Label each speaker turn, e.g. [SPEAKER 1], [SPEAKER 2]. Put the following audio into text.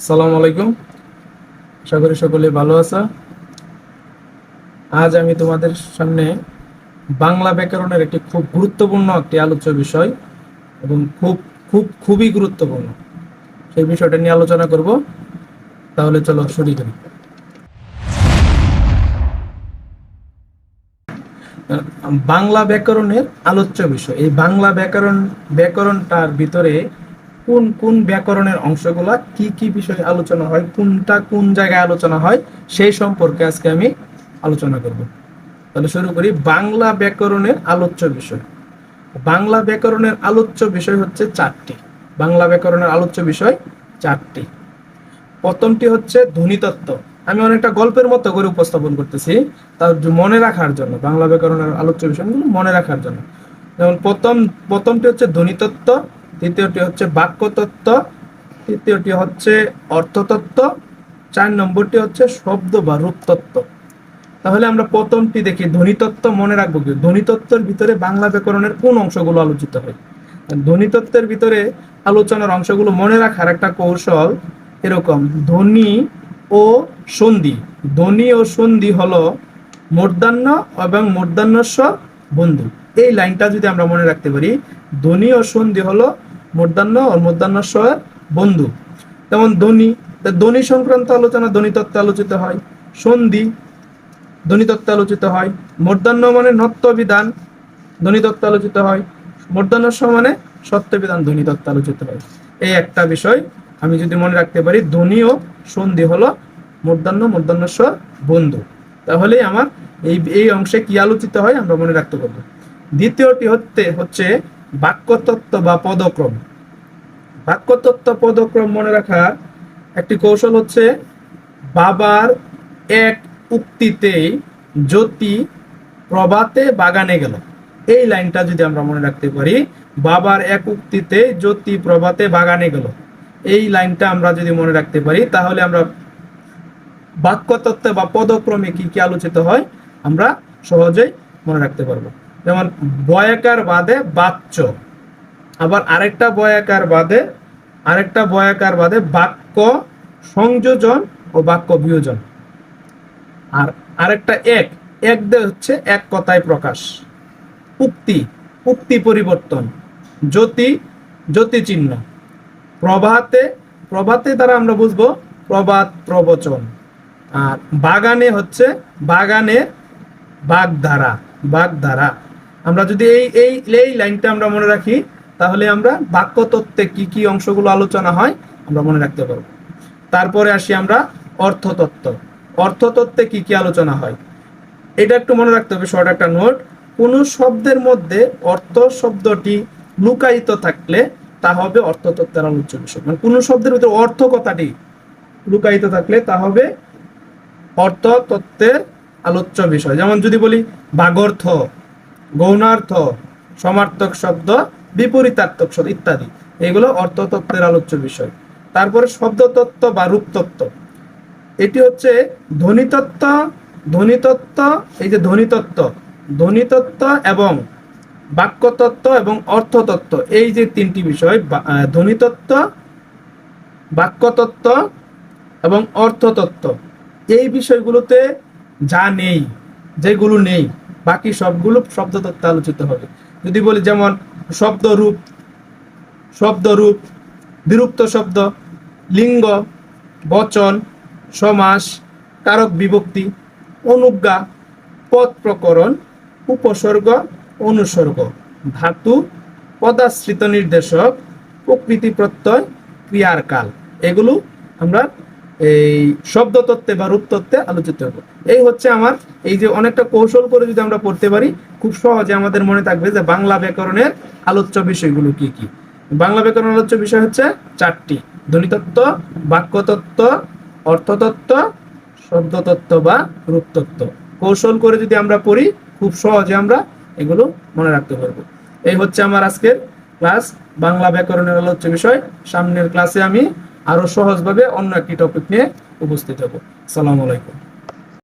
[SPEAKER 1] সালাম আলাইকুম। আশা করি সকলে ভালো আজ আমি তোমাদের সামনে বাংলা ব্যাকরণের একটি খুব গুরুত্বপূর্ণ একটি আলোচ্য বিষয় এবং খুব খুব, খুবই গুরুত্বপূর্ণ। সেই বিষয়টা নিয়ে আলোচনা করব। তাহলে চলো শুরু করি। বাংলা ব্যাকরণের আলোচ্য বিষয়। এই বাংলা ব্যাকরণ, ব্যাকরণটার ভিতরে কোন কোন ব্যাকরণের অংশগুলা কি কি বিষয়ে আলোচনা হয়, কোনটা কোন জায়গায় আলোচনা হয়, সেই সম্পর্কে আজকে আমি আলোচনা করব। তাহলে শুরু করি, বাংলা ব্যাকরণের আলোচ্য বিষয়। বাংলা ব্যাকরণের আলোচ্য বিষয় হচ্ছে চারটি। বাংলা ব্যাকরণের আলোচ্য বিষয় চারটি। প্রথমটি হচ্ছে ধ্বনিতত্ত্ব। আমি অনেকটা গল্পের মতো করে উপস্থাপন করতেছি, তার মনে রাখার জন্য, বাংলা ব্যাকরণের আলোচ্য বিষয়গুলো মনে রাখার জন্য। যেমন প্রথম, প্রথমটি হচ্ছে ধ্বনিতত্ত্ব দ্বিতীয়টি হচ্ছে বাক্যতত্ত্ব, তৃতীয়টি হচ্ছে অর্থতত্ত্ব, চার নম্বরটি হচ্ছে শব্দ বা রূপতত্ত্ব। তাহলে আমরা প্রথমটি দেখি, ধ্বনিতত্ত্ব মনে রাখব কি? ধ্বনিতত্ত্বের ভিতরে বাংলা ব্যাকরণের কোন অংশগুলো আলোচিত হয়? ধ্বনিতত্ত্বের ভিতরে আলোচনার অংশগুলো মনে রাখার একটা কৌশল এরকম, ধ্বনি ও সন্ধি। ধ্বনি ও সন্ধি হলো মূর্ধান্য এবং মূর্ধান্যস্ব বন্ধু। এই লাইনটা যদি আমরা মনে রাখতে পারি, ধ্বনি ও সন্ধি হলো মূর্ধান্য ও মূর্ধান্যস্ব বন্ধু। যেমন ধ্বনি, তা ধ্বনি সংক্রান্ত আলোচনা ধ্বনিতত্ত্বে আলোচিত হয়। সন্ধি ধ্বনিতত্ত্বে আলোচিত হয়। মূর্ধান্য মানে নত্ব বিধান ধ্বনিতত্ত্বে আলোচিত হয়। মূর্ধন্যস্ব মানে সত্যবিধান ধ্বনিতত্ত্বে আলোচিত হয়। এই একটা বিষয় আমি যদি মনে রাখতে পারি, ধ্বনি ও সন্ধি হলো মূর্ধন্য মূর্ধন্যস্ব বন্ধু। তাহলে আমার এই এই অংশে কি আলোচিত হয় আমরা মনে রাখতে পারব। দ্বিতীয়টি হচ্ছে হচ্ছে বাক্যতত্ত্ব বা পদক্রম। বাক্যতত্ত্ব, পদক্রম মনে রাখার একটি কৌশল হচ্ছে বাবার এক উক্তিতেই জ্যোতি প্রভাতে বাগানে গেল। এই লাইনটা যদি আমরা মনে রাখতে পারি, বাবার এক উক্তিতে জ্যোতি প্রভাতে বাগানে গেল। এই লাইনটা আমরা যদি মনে রাখতে পারি, তাহলে আমরা বাক্যতত্ত্ব বা পদক্রমে কি কি আলোচিত হয়, আমরা সহজেই মনে রাখতে পারব। যেমন বয়াকার বাদে বাচ্চ আবার আরেকটা বয়াকার বাদে, আরেকটা বয়াকার বাদে বাক্য সংযোজন ও বাক্য বিয়োজন। আর আরেকটা এক এক দে হচ্ছে এক কথায় প্রকাশ। উক্তি উক্তি পরিবর্তন, জ্যোতি জ্যোতি চিহ্ন। প্রভাতে প্রভাতে দ্বারা আমরা বুঝব প্রভাত প্রবচন। আর বাগানে হচ্ছে বাগানে বাগধারা বাগধারা। আমরা যদি এই এই এই লাইনটা আমরা মনে রাখি, তাহলে আমরা বাক্যতত্ত্বে কি কি অংশগুলো আলোচনা হয়, আমরা মনে রাখতে পারব। তারপরে আসি আমরা অর্থতত্ত্ব। অর্থতত্ত্বে কি কি আলোচনা হয়? এটা একটু মনে রাখতে হবে, শর্ট একটা নোট। কোন শব্দের মধ্যে অর্থ শব্দটি লুকায়িত থাকলে তা হবে অর্থতত্ত্বের আলোচ্য বিষয়। মানে কোন শব্দের ভিতরে অর্থ কথাটি লুকায়িত থাকলে তা হবে অর্থতত্ত্বের আলোচ্য বিষয়। যেমন যদি বলি বাগর্থ গৌণার্থ, সমার্থক শব্দ, বিপরীতার্থক শব্দ ইত্যাদি। এগুলো অর্থতত্ত্বের আলোচ্য বিষয়। তারপরে শব্দতত্ত্ব বা রূপতত্ত্ব। এটি হচ্ছে ধ্বনিতত্ত্ব ধ্বনিতত্ত্ব, এই যে ধ্বনিতত্ত্ব ধ্বনিতত্ত্ব এবং বাক্যতত্ত্ব এবং অর্থতত্ত্ব। এই যে তিনটি বিষয় ধ্বনিতত্ত্ব, বাক্যতত্ত্ব এবং অর্থতত্ত্ব। এই বিষয়গুলোতে যা নেই, যেগুলো নেই বাকি সবগুলো শব্দতত্ত্বে আলোচিত হবে। যদি বলি যেমন শব্দরূপ শব্দরূপ বিরুক্ত শব্দ, লিঙ্গ, বচন, সমাস, কারক বিভক্তি, অনুজ্ঞা পদ প্রকরণ, উপসর্গ, অনুসর্গ, ধাতু, পদাশ্রিত নির্দেশক, প্রকৃতি প্রত্যয়, ক্রিয়ার কাল। এগুলো আমরা এই শব্দতত্ত্বে বা রূপতত্ত্বে আলোচিত হব। এই হচ্ছে আমার এই যে অনেকটা কৌশল করে যদি আমরা পড়তে পারি, খুব সহজে আমাদের মনে থাকবে যে বাংলা ব্যাকরণের আলোচ্য বিষয়গুলো কি কি। বাংলা ব্যাকরণ আলোচ্য বিষয় হচ্ছে চারটি, ধ্বনিতত্ত্ব, বাক্যতত্ত্ব, অর্থতত্ত্ব, শব্দতত্ত্ব বা রূপতত্ত্ব। কৌশল করে যদি আমরা পড়ি, খুব সহজে আমরা এগুলো মনে রাখতে পারব। এই হচ্ছে আমার আজকের ক্লাস, বাংলা ব্যাকরণের আলোচ্য বিষয়। সামনের ক্লাসে আমি আরও সহজভাবে অন্য একটি টপিক নিয়ে উপস্থিত হব। সালাম আলাইকুম।